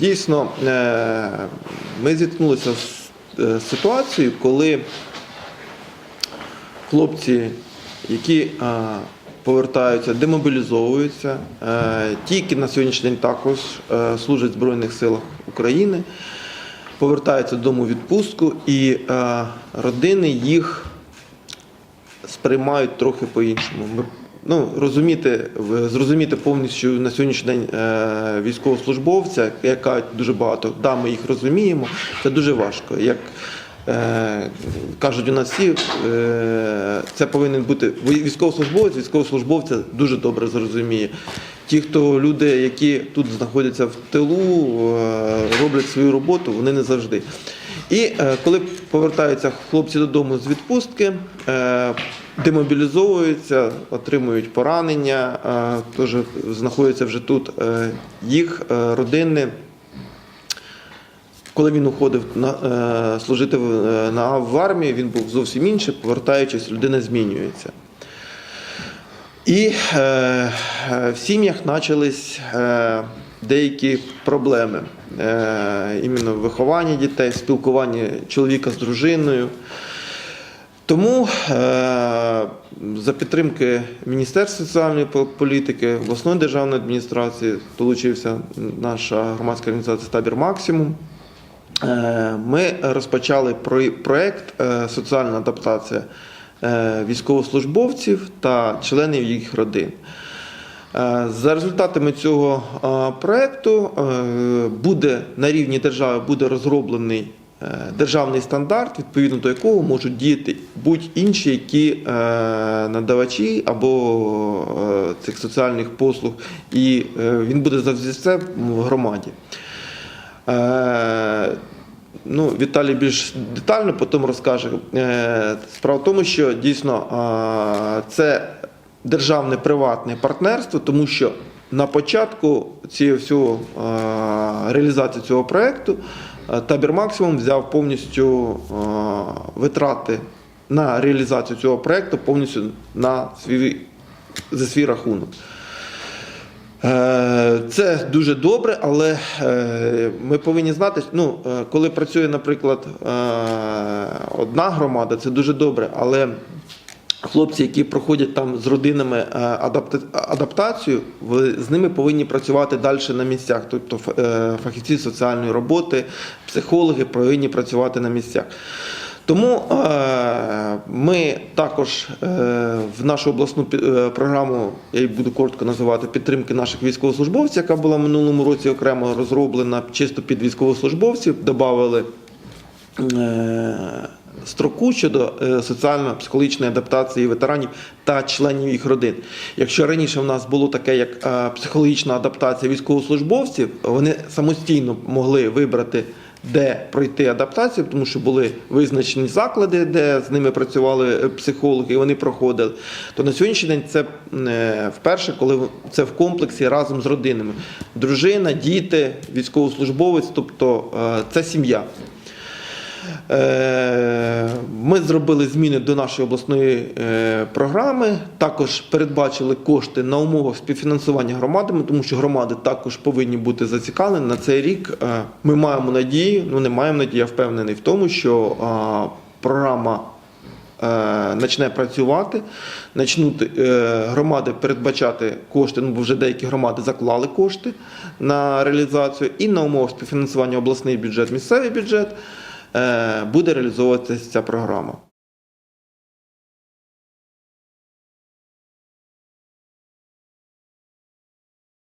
Дійсно, е, ми зіткнулися з е, ситуацією, коли хлопці, які е, повертаються, демобілізовуються, ті, які на сьогоднішній день також служать в Збройних силах України, повертаються додому відпустку, і родини їх сприймають трохи по-іншому. Ну, розуміти, зрозуміти повністю на сьогоднішній день е, військовослужбовця, як кажуть дуже багато, да, ми їх розуміємо, це дуже важко. Як е, кажуть у нас всі, е, це повинен бути військовослужбовець, військовослужбовця дуже добре зрозуміє. Ті, хто люди, які тут знаходяться в тилу, роблять свою роботу, вони не завжди. І коли повертаються хлопці додому з відпустки, демобілізовуються, отримують поранення, е, теж знаходяться вже тут. Е, їх е, родини, коли він уходив на, служити на, в армії, він був зовсім інший, повертаючись, людина змінюється. І е, в сім'ях почались е, деякі проблеми. Е, іменно в вихованні дітей, в спілкуванні чоловіка з дружиною. Тому е, за підтримки Міністерства соціальної політики, обласної державної адміністрації долучився наша громадська організація Табір Максимум. Е, Ми розпочали про- проєкт е, соціальна адаптація військовослужбовців та членів їх родин. За результатами цього проєкту буде на рівні держави буде розроблений державний стандарт, відповідно до якого можуть діяти будь-інші які е, надавачі або е, цих соціальних послуг, і е, він буде завжди це в громаді. Е, Ну, Віталій більш детально потім розкаже. Е, Справа в тому, що дійсно е, це державне приватне партнерство, тому що на початку цієї всього реалізації цього проєкту табір максимум взяв повністю витрати на реалізацію цього проєкту повністю на свій за свій рахунок. Е, Це дуже добре, але е, ми повинні знати, ну, е, коли працює, наприклад, одна громада, це дуже добре, але хлопці, які проходять там з родинами е, адаптацію, з ними повинні працювати далі на місцях. Тобто е, фахівці соціальної роботи, психологи повинні працювати на місцях. Тому е, ми також в нашу обласну програму, я її буду коротко називати підтримки наших військовослужбовців, яка була в минулому році окремо розроблена чисто під військовослужбовців, додали е, строку щодо е, соціально-психологічної адаптації ветеранів та членів їх родин. Якщо раніше в нас було таке, як е, психологічна адаптація військовослужбовців, вони самостійно могли вибрати. Де пройти адаптацію, тому що були визначені заклади, де з ними працювали е, психологи, і вони проходили. То на сьогоднішній день це вперше, коли це в комплексі разом з родинами. Дружина, діти, військовослужбовець, тобто це сім'я. Е, Ми зробили зміни до нашої обласної е, програми. Також передбачили кошти на умовах співфінансування громадами, тому що громади також повинні бути зацікавлені на цей рік. е, Ми маємо надію, ну не маємо надії, я впевнений в тому, що програма почне працювати, почнуть е, громади передбачати кошти. Ну бо вже деякі громади заклали кошти на реалізацію, і на умовах співфінансування обласний бюджет, місцевий бюджет буде реалізовуватися ця програма.